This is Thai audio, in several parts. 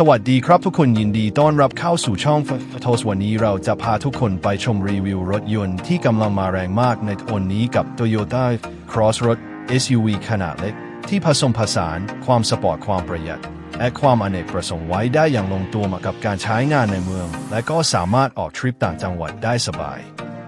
สวัสดีครับทุกคนยินดีต้อนรับเข้าสู่ช่องฟโทสวันนี้เราจะพาทุกคนไปชมรีวิวรถยนต์ที่กำลังมาแรงมากในวันนี้กับ Toyota Cross รถ SUV ขนาดเล็ก ที่ผสมผสานความสปอร์ตความประหยัด และความอเนกประสงค์ไว้ได้อย่างลงตัวมากับการใช้งานในเมือง และก็สามารถออกทริปต่างจังหวัดได้สบาย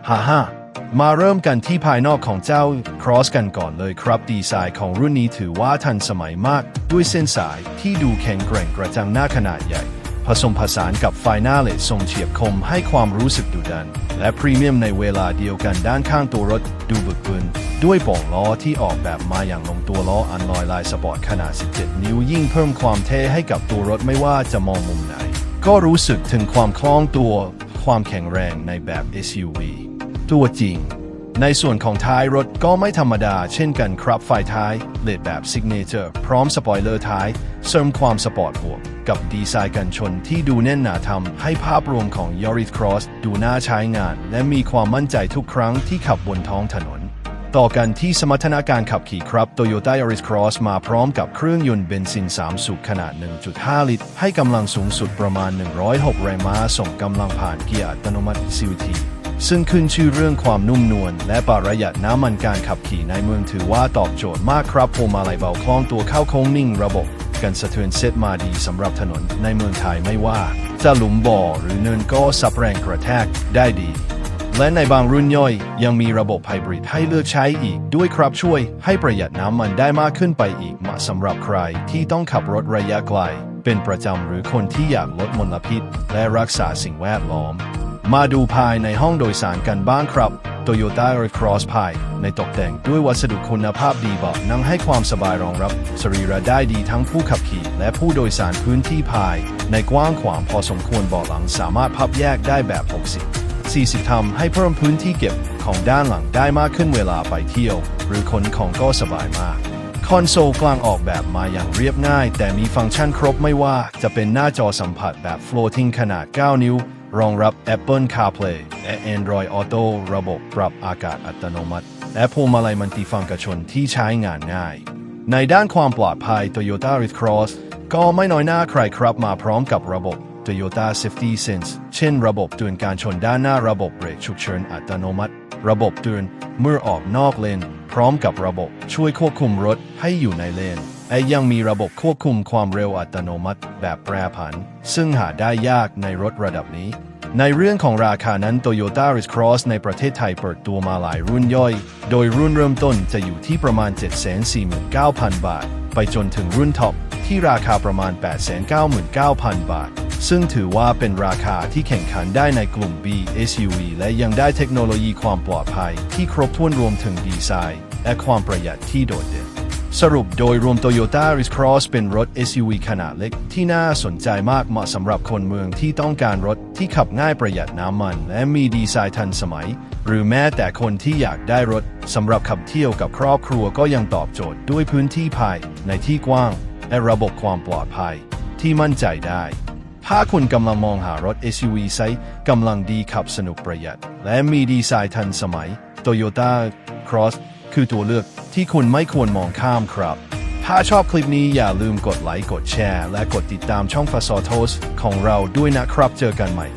ฮ่าฮ่า มาเริ่มกันที่ภายนอกของเจ้า Cross กันก่อนเลยครับ ดีไซน์ของรุ่นนี้ถือว่าทันสมัยมาก ด้วยเส้นสายที่ดูแข็งแกร่งกระจังหน้าขนาดใหญ่ ผสมผสานกับไฟหน้าเลดทรงเฉียบคมให้ความรู้สึกดุดัน และพรีเมียมในเวลาเดียวกันด้านข้างตัวรถ ดูบึกบึน ด้วยโป่งล้อที่ออกแบบมาอย่างลงตัวล้ออันลอยลายสปอร์ตขนาด 17 นิ้วยิ่งเพิ่มความเท่ให้กับตัวรถไม่ว่าจะมองมุมไหน ก็รู้สึกถึงความคล่องตัว ความแข็งแรงในแบบ SUV ตัวจริง ในส่วนของท้ายรถก็ไม่ธรรมดาเช่นกันครับไฟท้ายเลดแบบ Signature พร้อมสปอยเลอร์ท้าย เสริมความสปอร์ตบวก กับดีไซน์กันชนที่ดูแน่นหนาทำให้ภาพรวมของ Yaris Cross ดูน่าใช้งาน และมีความมั่นใจทุกครั้งที่ขับบนท้องถนน ต่อกันที่สมรรถนะการขับขี่ครับ Toyota Yaris Cross มาพร้อมกับเครื่องยนต์เบนซิน 3 สูบขนาด 1.5 ลิตร ให้กำลังสูงสุดประมาณ 106 แรงม้า ส่งกำลังผ่านเกียร์อัตโนมัติ CVT ซึ่งขึ้นชื่อเรื่องความนุ่มนวลและประหยัดน้ำมันการขับขี่ในเมืองถือว่าตอบโจทย์มากครับพวงมาลัยเบาคล่องตัวเข้าโค้งนิ่งระบบกันสะเทือนเซตมาดีสำหรับถนนในเมืองไทยไม่ว่าจะหลุมบ่อหรือเนินก็สับแรงกระแทกได้ดี และในบางรุ่นย่อยยังมีระบบไฮบริดให้เลือกใช้อีกด้วยครับช่วยให้ประหยัดน้ำมันได้มากขึ้นไปอีกมาสำหรับใครที่ต้องขับรถระยะไกล เป็นประจำหรือคนที่อยากลดมลพิษ และรักษาสิ่งแวดล้อม มาดูภายในห้องโดยสารกันบ้างครับ Toyota Cross ภายในตกแต่งด้วยวัสดุคุณภาพดีเบาะนั่งให้ความสบายรองรับสรีระได้ดีทั้งผู้ขับขี่ และผู้โดยสารพื้นที่ภาย ในกว้างขวางพอสมควรเบาะหลังสามารถพับแยกได้แบบ 60 40ทำให้เพิ่มพื้นที่เก็บของด้านหลังได้มากขึ้นเวลาไปเที่ยว หรือขนของก็สบายมาก คอนโซลกลางออกแบบมาอย่างเรียบง่าย แต่มีฟังก์ชันครบไม่ว่าจะเป็นหน้าจอสัมผัสแบบ floating ขนาด 9 นิ้ว รองรับ Apple CarPlay และ Android Auto ระบบปรับอากาศอัตโนมัติ และพวงมาลัยมันติฟังกระชนที่ใช้งานง่าย ในด้านความปลอดภัย Toyota r i Cross ก็ไม่น้อยหน้าใครครับมาพร้อมกับระบบ Toyota Safety Sense เช่นระบบเตือนการชนด้านหน้าระบบเบรกฉุกเฉินอัตโนมัติ ระบบเตือนเมื่อออกนอกเลน พร้อมกับระบบช่วยควบคุมรถให้อยู่ในเลน และยังมีระบบควบคุมความเร็วอัตโนมัติแบบแปรผัน ซึ่งหาได้ยากในรถระดับนี้ ในเรื่องของราคานั้น Toyota r i Cross ในประเทศไทยเปิดตัวมาหลายรุ่นย่อย โดยรุ่นเริ่มต้นจะอยู่ที่ประมาณ 749,000 บาท ไปจนถึงรุ่นท็อปที่ราคาประมาณ 899,000 บาท ซึ่งถือว่าเป็นราคาที่แข่งขันได้ในกลุ่ม B SUV และยังได้เทคโนโลยีความปลอดภัยที่ครบถ้วนรวมถึงดีไซน์ และความประหยัดที่โดดเด่น สรุปโดยรวม Toyota r i Cross เป็นรถ SUV ขนาดเล็ก ที่น่าสนใจมากเหมาะสำหรับคนเมืองที่ต้องการรถที่ขับง่ายประหยัดน้ำมัน และมีดีไซน์ทันสมัย หรือแม้แต่คนที่อยากได้รถสำหรับขับเที่ยวกับครอบครัวก็ยังตอบโจทย์ด้วยพื้นที่ภายในที่กว้าง และระบบความปลอดภัย ที่มั่นใจได้ ถ้าคุณกำลังมองหารถ SUV ไซส์กำลังดีขับสนุกประหยัด และมีดีไซน์ทันสมัย Toyota Cross คือตัวเลือกที่คุณไม่ควรมองข้ามครับ ถ้าชอบคลิปนี้อย่าลืมกดไลค์ กดแชร์ และกดติดตามช่องฟาซอโทสของเราด้วยนะครับ เจอกันใหม่